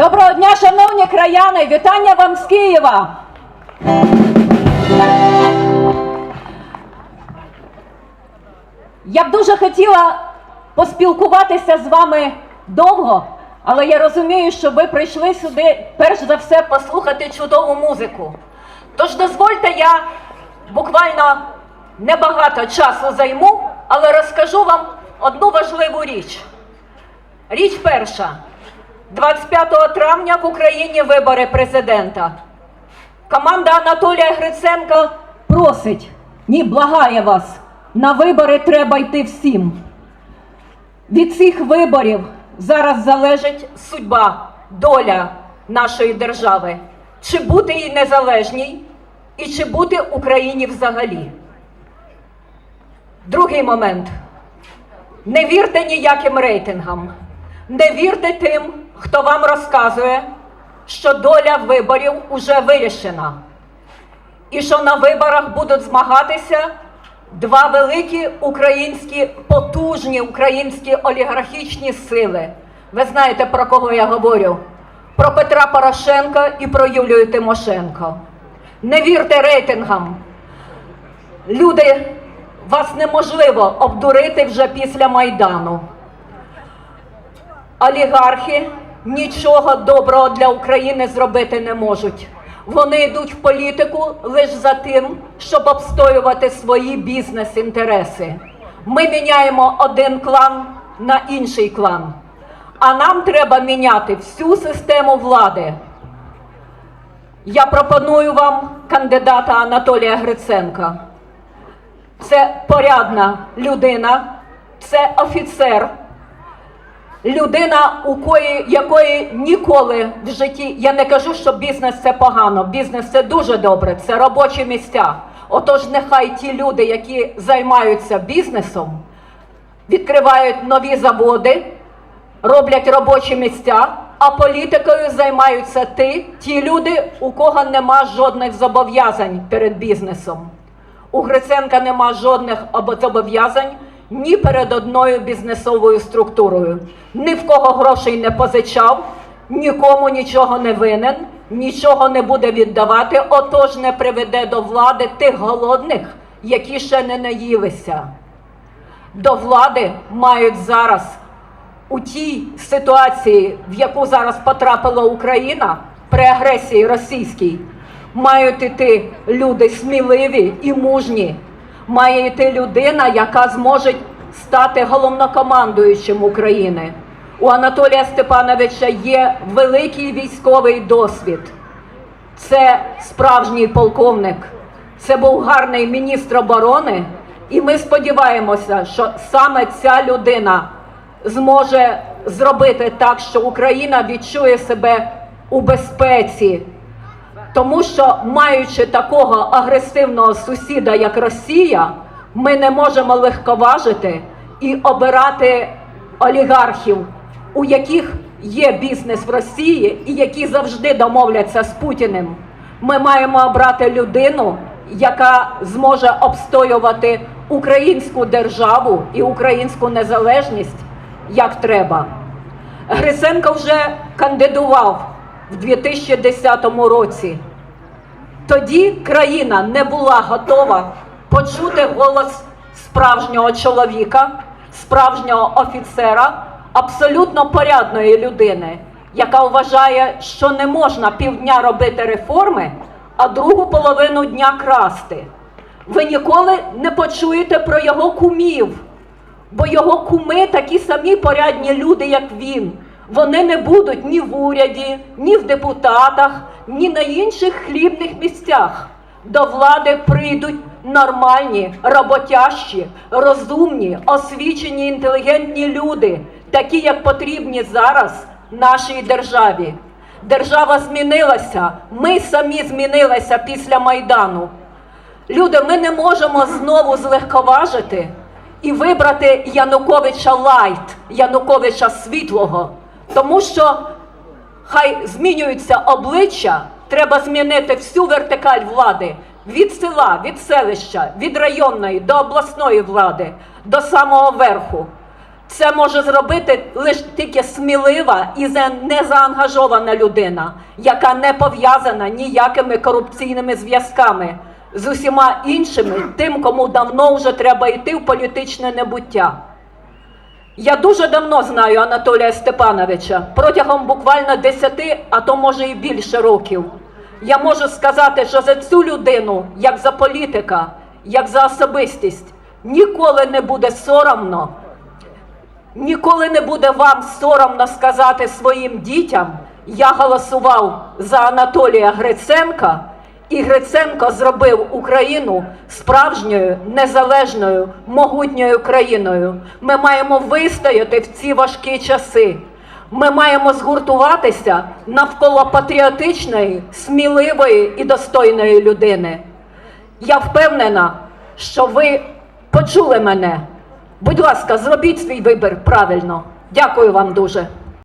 Доброго дня, шановні краяни! Вітання вам з Києва! Я б дуже хотіла поспілкуватися з вами довго, але я розумію, що ви прийшли сюди перш за все послухати чудову музику. Тож дозвольте, я буквально небагато часу займу, але розкажу вам одну важливу річ. Річ перша. 25 травня в Україні вибори президента. Команда Анатолія Гриценка просить, ні, благає вас, на вибори треба йти всім. Від цих виборів зараз залежить судьба, доля нашої держави. Чи бути їй незалежній і чи бути Україні взагалі. Другий момент. Не вірте ніяким рейтингам. Не вірте тим, хто вам розказує, що доля виборів уже вирішена. І що на виборах будуть змагатися два великі українські, потужні українські олігархічні сили. Ви знаєте, про кого я говорю? Про Петра Порошенка і про Юлію Тимошенко. Не вірте рейтингам. Люди, вас неможливо обдурити вже після Майдану. Олігархи нічого доброго для України зробити не можуть. Вони йдуть в політику лише за тим, щоб обстоювати свої бізнес-інтереси. Ми міняємо один клан на інший клан. А нам треба міняти всю систему влади. Я пропоную вам кандидата Анатолія Гриценка. Це порядна людина, це офіцер, людина, у кої, якої ніколи в житті, я не кажу, що бізнес це погано, бізнес це дуже добре, це робочі місця. Отож, нехай ті люди, які займаються бізнесом, відкривають нові заводи, роблять робочі місця, а політикою займаються ті, ті люди, у кого нема жодних зобов'язань перед бізнесом. У Гриценка нема жодних зобов'язань ні перед одною бізнесовою структурою. Ні в кого грошей не позичав, нікому нічого не винен, нічого не буде віддавати, отож не приведе до влади тих голодних, які ще не наїлися. До влади мають зараз у тій ситуації, в яку зараз потрапила Україна при агресії російській, мають іти люди сміливі і мужні. Має йти людина, яка зможе стати головнокомандуючим України. У Анатолія Степановича є великий військовий досвід. Це справжній полковник. Це був гарний міністр оборони, і ми сподіваємося, що саме ця людина зможе зробити так, що Україна відчує себе у безпеці. Тому що, маючи такого агресивного сусіда, як Росія, ми не можемо легковажити і обирати олігархів, у яких є бізнес в Росії і які завжди домовляться з Путіним. Ми маємо обрати людину, яка зможе обстоювати українську державу і українську незалежність як треба. Гриценко вже кандидував в 2010 році. Тоді країна не була готова почути голос справжнього чоловіка, справжнього офіцера, абсолютно порядної людини, яка вважає, що не можна півдня робити реформи, а другу половину дня красти. Ви ніколи не почуєте про його кумів, бо його куми такі самі порядні люди, як він. Вони не будуть ні в уряді, ні в депутатах, ні на інших хлібних місцях. До влади прийдуть нормальні, роботящі, розумні, освічені, інтелігентні люди, такі, як потрібні зараз нашій державі. Держава змінилася, ми самі змінилися після Майдану. Люди, ми не можемо знову злегковажити і вибрати Януковича Лайт, Януковича світлого, тому що хай змінюються обличчя, треба змінити всю вертикаль влади від села, від селища, від районної до обласної влади, до самого верху. Це може зробити лише тільки смілива і за- незаангажована людина, яка не пов'язана ніякими корупційними зв'язками з усіма іншими, тим, кому давно вже треба йти в політичне небуття. Я дуже давно знаю Анатолія Степановича протягом буквально 10, а то може і більше років. Я можу сказати, що за цю людину, як за політика, як за особистість, ніколи не буде соромно, ніколи не буде вам соромно сказати своїм дітям, я голосував за Анатолія Гриценка, і Гриценко зробив Україну справжньою, незалежною, могутньою країною. Ми маємо вистояти в ці важкі часи. Ми маємо згуртуватися навколо патріотичної, сміливої і достойної людини. Я впевнена, що ви почули мене. Будь ласка, зробіть свій вибір правильно. Дякую вам дуже.